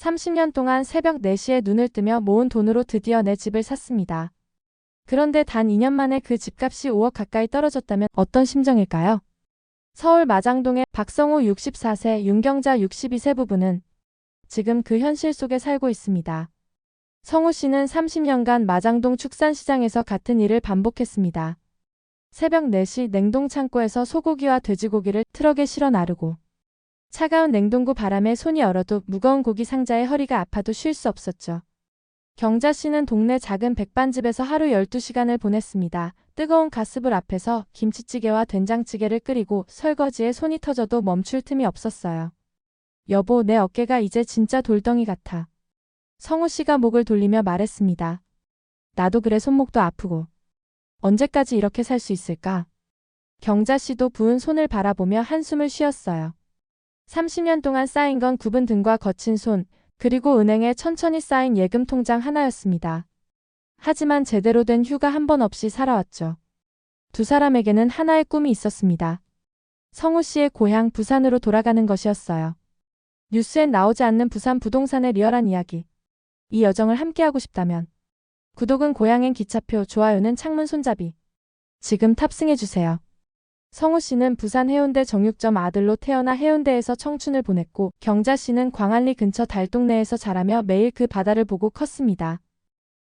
30년 동안 새벽 4시에 눈을 뜨며 모은 돈으로 드디어 내 집을 샀습니다. 그런데 단 2년 만에 그 집값이 5억 가까이 떨어졌다면 어떤 심정일까요? 서울 마장동의 박성호 64세, 윤경자 62세 부부는 지금 그 현실 속에 살고 있습니다. 성우 씨는 30년간 마장동 축산시장에서 같은 일을 반복했습니다. 새벽 4시 냉동 창고에서 소고기와 돼지고기를 트럭에 실어 나르고 차가운 냉동고 바람에 손이 얼어도 무거운 고기 상자에 허리가 아파도 쉴 수 없었죠. 경자 씨는 동네 작은 백반집에서 하루 12시간을 보냈습니다. 뜨거운 가스불 앞에서 김치찌개와 된장찌개를 끓이고 설거지에 손이 터져도 멈출 틈이 없었어요. 여보, 내 어깨가 이제 진짜 돌덩이 같아. 성우 씨가 목을 돌리며 말했습니다. 나도 그래 손목도 아프고. 언제까지 이렇게 살 수 있을까? 경자 씨도 부은 손을 바라보며 한숨을 쉬었어요. 30년 동안 쌓인 건 굽은 등과 거친 손, 그리고 은행에 천천히 쌓인 예금 통장 하나였습니다. 하지만 제대로 된 휴가 한 번 없이 살아왔죠. 두 사람에게는 하나의 꿈이 있었습니다. 성우 씨의 고향 부산으로 돌아가는 것이었어요. 뉴스엔 나오지 않는 부산 부동산의 리얼한 이야기. 이 여정을 함께하고 싶다면 구독은 고향엔 기차표, 좋아요는 창문 손잡이. 지금 탑승해주세요. 성우 씨는 부산 해운대 정육점 아들로 태어나 해운대에서 청춘을 보냈고 경자 씨는 광안리 근처 달동네에서 자라며 매일 그 바다를 보고 컸습니다.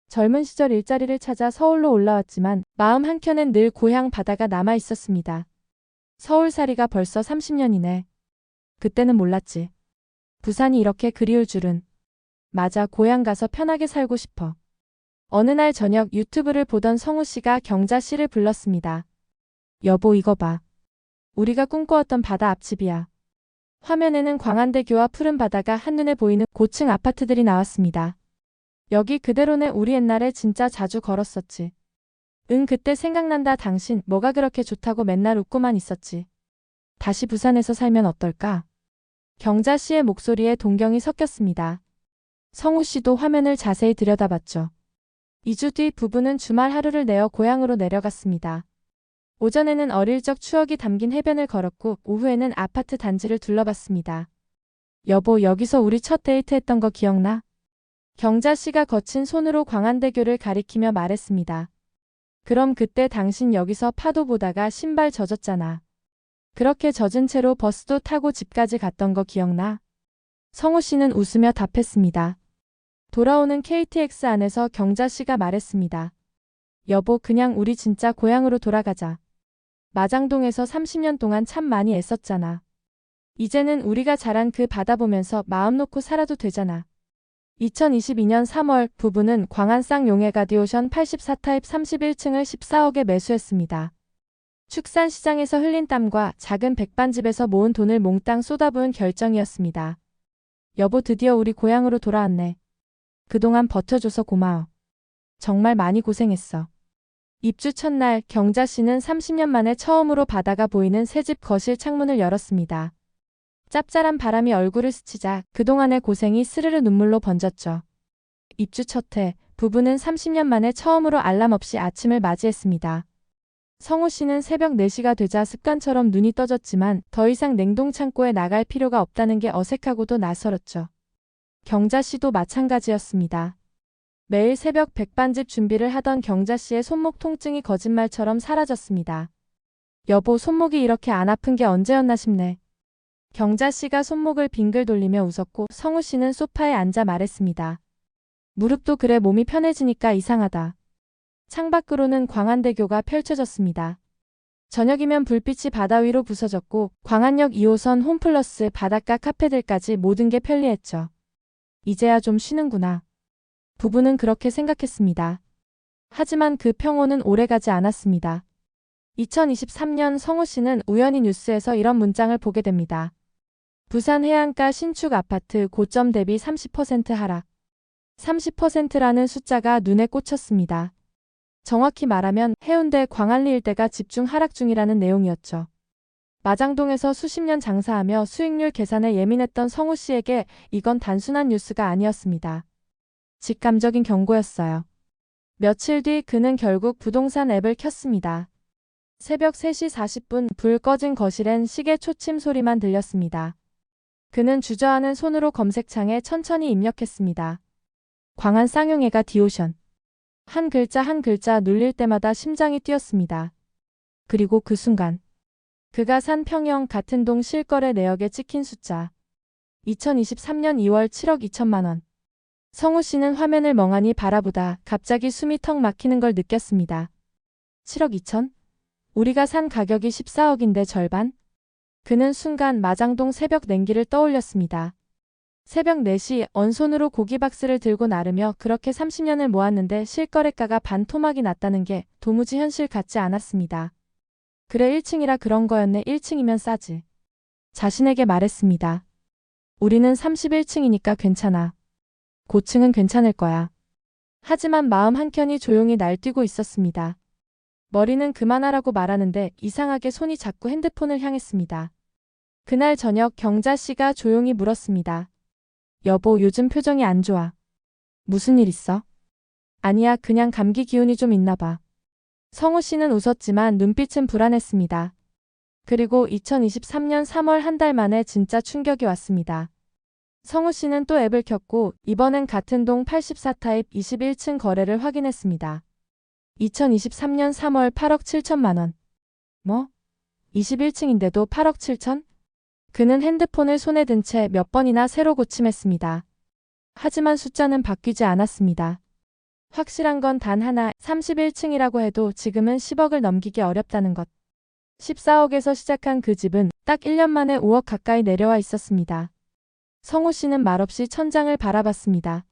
젊은 시절 일자리를 찾아 서울로 올라왔지만 마음 한켠엔 늘 고향 바다가 남아 있었습니다. 서울살이가 벌써 30년이네. 그때는 몰랐지. 부산이 이렇게 그리울 줄은. 맞아, 고향 가서 편하게 살고 싶어. 어느 날 저녁 유튜브를 보던 성우 씨가 경자 씨를 불렀습니다. 여보, 이거 봐. 우리가 꿈꿔왔던 바다 앞집이야. 화면에는 광안대교와 푸른 바다가 한눈에 보이는 고층 아파트들이 나왔습니다. 여기 그대로네 우리 옛날에 진짜 자주 걸었었지. 응 그때 생각난다 당신 뭐가 그렇게 좋다고 맨날 웃고만 있었지. 다시 부산에서 살면 어떨까? 경자 씨의 목소리에 동경이 섞였습니다. 성우 씨도 화면을 자세히 들여다봤죠. 2주 뒤 부부는 주말 하루를 내어 고향으로 내려갔습니다. 오전에는 어릴 적 추억이 담긴 해변을 걸었고 오후에는 아파트 단지를 둘러봤습니다. 여보 여기서 우리 첫 데이트 했던 거 기억나? 경자 씨가 거친 손으로 광안대교를 가리키며 말했습니다. 그럼 그때 당신 여기서 파도 보다가 신발 젖었잖아. 그렇게 젖은 채로 버스도 타고 집까지 갔던 거 기억나? 성우 씨는 웃으며 답했습니다. 돌아오는 KTX 안에서 경자 씨가 말했습니다. 여보, 그냥 우리 진짜 고향으로 돌아가자. 마장동에서 30년 동안 참 많이 애썼잖아. 이제는 우리가 자란 그 바다 보면서 마음 놓고 살아도 되잖아. 2022년 3월 부부는 광안 쌍용해 가디오션 84타입 31층을 14억에 매수했습니다. 축산시장에서 흘린 땀과 작은 백반집에서 모은 돈을 몽땅 쏟아부은 결정이었습니다. 여보 드디어 우리 고향으로 돌아왔네. 그동안 버텨줘서 고마워. 정말 많이 고생했어. 입주 첫날 경자 씨는 30년 만에 처음으로 바다가 보이는 새집 거실 창문을 열었습니다. 짭짤한 바람이 얼굴을 스치자 그동안의 고생이 스르르 눈물로 번졌죠. 입주 첫해 부부는 30년 만에 처음으로 알람 없이 아침을 맞이했습니다. 성우 씨는 새벽 4시가 되자 습관처럼 눈이 떠졌지만 더 이상 냉동 창고에 나갈 필요가 없다는 게 어색하고도 낯설었죠. 경자 씨도 마찬가지였습니다. 매일 새벽 백반집 준비를 하던 경자 씨의 손목 통증이 거짓말처럼 사라졌습니다. 여보, 손목이 이렇게 안 아픈 게 언제였나 싶네. 경자 씨가 손목을 빙글 돌리며 웃었고 성우 씨는 소파에 앉아 말했습니다. 무릎도 그래 몸이 편해지니까 이상하다. 창밖으로는 광안대교가 펼쳐졌습니다. 저녁이면 불빛이 바다 위로 부서졌고 광안역 2호선 홈플러스 바닷가 카페들까지 모든 게 편리했죠. 이제야 좀 쉬는구나. 부부는 그렇게 생각했습니다. 하지만 그 평온은 오래가지 않았습니다. 2023년 성우 씨는 우연히 뉴스에서 이런 문장을 보게 됩니다. 부산 해안가 신축 아파트 고점 대비 30% 하락. 30%라는 숫자가 눈에 꽂혔습니다. 정확히 말하면 해운대 광안리 일대가 집중 하락 중이라는 내용이었죠. 마장동에서 수십 년 장사하며 수익률 계산에 예민했던 성우 씨에게 이건 단순한 뉴스가 아니었습니다. 직감적인 경고였어요. 며칠 뒤 그는 결국 부동산 앱을 켰습니다. 새벽 3시 40분 불 꺼진 거실엔 시계 초침 소리만 들렸습니다. 그는 주저하는 손으로 검색창에 천천히 입력했습니다. 광한 쌍용해가 디오션. 한 글자 한 글자 눌릴 때마다 심장이 뛰었습니다. 그리고 그 순간 그가 산 평형 같은 동 실거래 내역에 찍힌 숫자 2023년 2월 7억 2천만 원. 성우 씨는 화면을 멍하니 바라보다 갑자기 숨이 턱 막히는 걸 느꼈습니다. 7억 2천? 우리가 산 가격이 14억인데 절반? 그는 순간 마장동 새벽 냉기를 떠올렸습니다. 새벽 4시 언손으로 고기 박스를 들고 나르며 그렇게 30년을 모았는데 실거래가가 반 토막이 났다는 게 도무지 현실 같지 않았습니다. 그래 1층이라 그런 거였네 1층이면 싸지. 자신에게 말했습니다. 우리는 31층이니까 괜찮아. 고층은 괜찮을 거야. 하지만 마음 한켠이 조용히 날뛰고 있었습니다. 머리는 그만하라고 말하는데 이상하게 손이 자꾸 핸드폰을 향했습니다. 그날 저녁 경자 씨가 조용히 물었습니다. 여보, 요즘 표정이 안 좋아. 무슨 일 있어? 아니야, 그냥 감기 기운이 좀 있나 봐. 성우 씨는 웃었지만 눈빛은 불안했습니다. 그리고 2023년 3월 한 달 만에 진짜 충격이 왔습니다. 성우 씨는 또 앱을 켰고 이번엔 같은 동 84타입 21층 거래를 확인했습니다. 2023년 3월 8억 7천만 원. 뭐? 21층인데도 8억 7천? 그는 핸드폰을 손에 든 채 몇 번이나 새로 고침했습니다. 하지만 숫자는 바뀌지 않았습니다. 확실한 건 단 하나, 31층이라고 해도 지금은 10억을 넘기기 어렵다는 것. 14억에서 시작한 그 집은 딱 1년 만에 5억 가까이 내려와 있었습니다. 성우 씨는 말없이 천장을 바라봤습니다.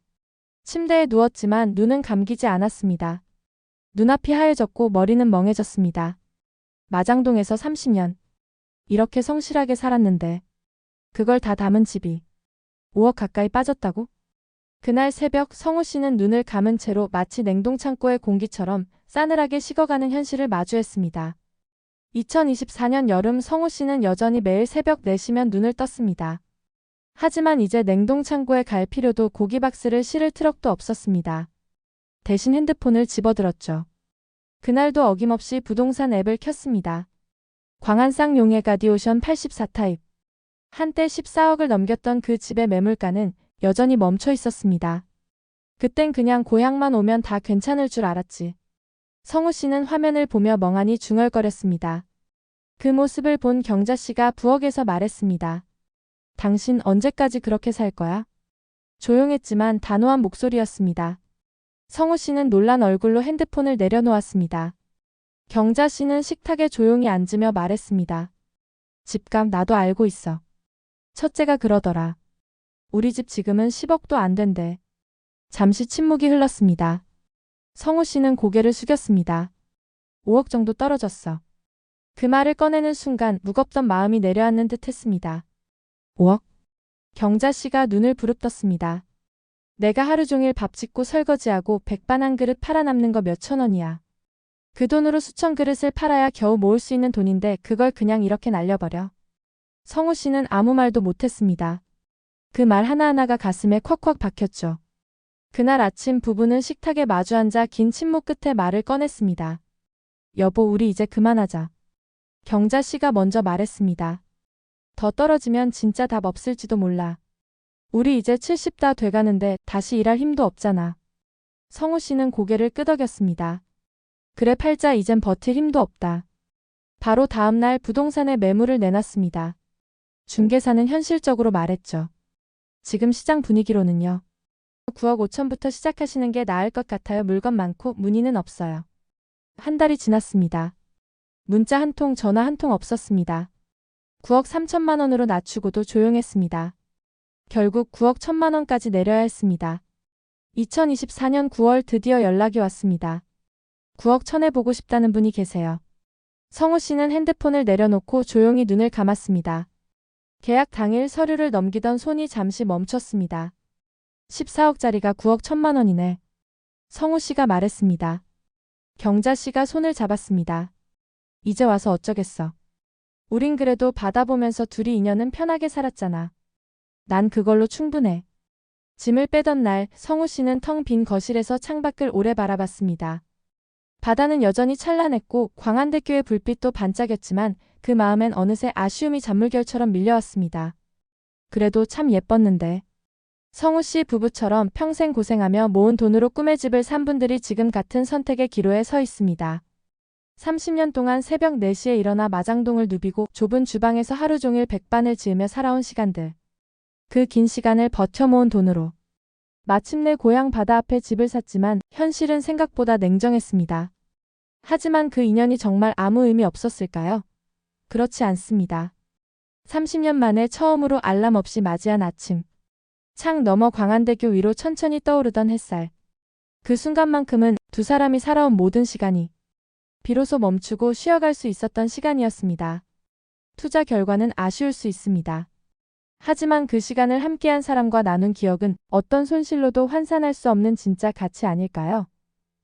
침대에 누웠지만 눈은 감기지 않았습니다. 눈앞이 하얘졌고 머리는 멍해졌습니다. 마장동에서 30년. 이렇게 성실하게 살았는데 그걸 다 담은 집이 5억 가까이 빠졌다고? 그날 새벽 성우 씨는 눈을 감은 채로 마치 냉동창고의 공기처럼 싸늘하게 식어가는 현실을 마주했습니다. 2024년 여름 성우 씨는 여전히 매일 새벽 4시면 눈을 떴습니다. 하지만 이제 냉동창고에 갈 필요도 고기 박스를 실을 트럭도 없었습니다. 대신 핸드폰을 집어들었죠. 그날도 어김없이 부동산 앱을 켰습니다. 광안쌍 용해 가디오션 84타입. 한때 14억을 넘겼던 그 집의 매물가는 여전히 멈춰 있었습니다. 그땐 그냥 고향만 오면 다 괜찮을 줄 알았지. 성우 씨는 화면을 보며 멍하니 중얼거렸습니다. 그 모습을 본 경자 씨가 부엌에서 말했습니다. 당신 언제까지 그렇게 살 거야? 조용했지만 단호한 목소리였습니다. 성우 씨는 놀란 얼굴로 핸드폰을 내려놓았습니다. 경자 씨는 식탁에 조용히 앉으며 말했습니다. 집값 나도 알고 있어. 첫째가 그러더라. 우리 집 지금은 10억도 안 된대. 잠시 침묵이 흘렀습니다. 성우 씨는 고개를 숙였습니다. 5억 정도 떨어졌어. 그 말을 꺼내는 순간 무겁던 마음이 내려앉는 듯 했습니다. 5억? 경자 씨가 눈을 부릅떴습니다. 내가 하루 종일 밥 짓고 설거지하고 백반 한 그릇 팔아남는 거 몇천 원이야. 그 돈으로 수천 그릇을 팔아야 겨우 모을 수 있는 돈인데 그걸 그냥 이렇게 날려버려. 성우 씨는 아무 말도 못했습니다. 그 말 하나하나가 가슴에 콱콱 박혔죠. 그날 아침 부부는 식탁에 마주 앉아 긴 침묵 끝에 말을 꺼냈습니다. 여보, 우리 이제 그만하자. 경자 씨가 먼저 말했습니다. 더 떨어지면 진짜 답 없을지도 몰라. 우리 이제 70 다 돼가는데 다시 일할 힘도 없잖아. 성우 씨는 고개를 끄덕였습니다. 그래 팔자 이젠 버틸 힘도 없다. 바로 다음날 부동산에 매물을 내놨습니다. 중개사는 현실적으로 말했죠. 지금 시장 분위기로는요. 9억 5천부터 시작하시는 게 나을 것 같아요. 물건 많고 문의는 없어요. 한 달이 지났습니다. 문자 한 통, 전화 한 통 없었습니다. 9억 3천만 원으로 낮추고도 조용했습니다. 결국 9억 1천만 원까지 내려야 했습니다. 2024년 9월 드디어 연락이 왔습니다. 9억 천에 보고 싶다는 분이 계세요. 성우 씨는 핸드폰을 내려놓고 조용히 눈을 감았습니다. 계약 당일 서류를 넘기던 손이 잠시 멈췄습니다. 14억짜리가 9억 천만 원이네. 성우 씨가 말했습니다. 경자 씨가 손을 잡았습니다. 이제 와서 어쩌겠어. 우린 그래도 받아보면서 둘이 인연은 편하게 살았잖아. 난 그걸로 충분해. 짐을 빼던 날 성우 씨는 텅 빈 거실에서 창밖을 오래 바라봤습니다. 바다는 여전히 찬란했고 광안대교의 불빛도 반짝였지만 그 마음엔 어느새 아쉬움이 잔물결처럼 밀려왔습니다. 그래도 참 예뻤는데. 성우 씨 부부처럼 평생 고생하며 모은 돈으로 꿈의 집을 산 분들이 지금 같은 선택의 기로에 서 있습니다. 30년 동안 새벽 4시에 일어나 마장동을 누비고 좁은 주방에서 하루 종일 백반을 지으며 살아온 시간들. 그 긴 시간을 버텨 모은 돈으로. 마침내 고향 바다 앞에 집을 샀지만 현실은 생각보다 냉정했습니다. 하지만 그 인연이 정말 아무 의미 없었을까요? 그렇지 않습니다. 30년 만에 처음으로 알람 없이 맞이한 아침. 창 너머 광안대교 위로 천천히 떠오르던 햇살. 그 순간만큼은 두 사람이 살아온 모든 시간이 비로소 멈추고 쉬어갈 수 있었던 시간이었습니다. 투자 결과는 아쉬울 수 있습니다. 하지만 그 시간을 함께한 사람과 나눈 기억은 어떤 손실로도 환산할 수 없는 진짜 가치 아닐까요?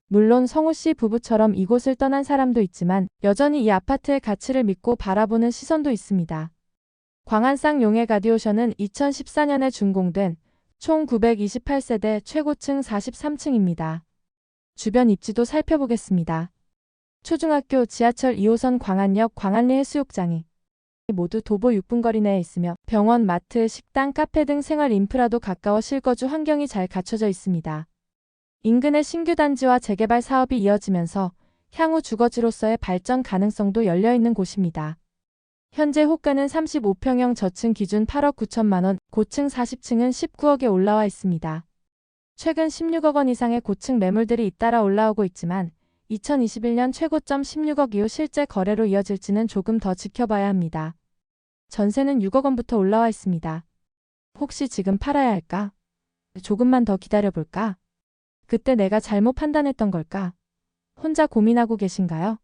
물론 성우 씨 부부처럼 이곳을 떠난 사람도 있지만 여전히 이 아파트의 가치를 믿고 바라보는 시선도 있습니다. 광안쌍 용해 가디오션은 2014년에 준공된 총 928세대 최고층 43층입니다. 주변 입지도 살펴보겠습니다. 초중학교 지하철 2호선 광안역 광안리 해수욕장이 모두 도보 6분 거리 내에 있으며 병원, 마트, 식당, 카페 등 생활 인프라도 가까워 실거주 환경이 잘 갖춰져 있습니다. 인근의 신규 단지와 재개발 사업이 이어지면서 향후 주거지로서의 발전 가능성도 열려 있는 곳입니다. 현재 호가는 35평형 저층 기준 8억 9천만 원, 고층 40층은 19억에 올라와 있습니다. 최근 16억 원 이상의 고층 매물들이 잇따라 올라오고 있지만 2021년 최고점 16억 이후 실제 거래로 이어질지는 조금 더 지켜봐야 합니다. 전세는 6억 원부터 올라와 있습니다. 혹시 지금 팔아야 할까? 조금만 더 기다려볼까? 그때 내가 잘못 판단했던 걸까? 혼자 고민하고 계신가요?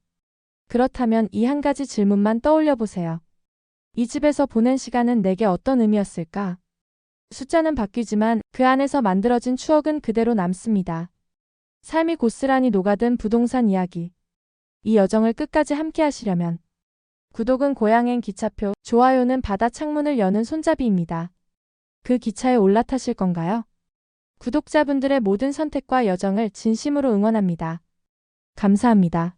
그렇다면 이 한 가지 질문만 떠올려 보세요. 이 집에서 보낸 시간은 내게 어떤 의미였을까? 숫자는 바뀌지만 그 안에서 만들어진 추억은 그대로 남습니다. 삶이 고스란히 녹아든 부동산 이야기. 이 여정을 끝까지 함께 하시려면 구독은 고향행 기차표, 좋아요는 바다 창문을 여는 손잡이입니다. 그 기차에 올라타실 건가요? 구독자분들의 모든 선택과 여정을 진심으로 응원합니다. 감사합니다.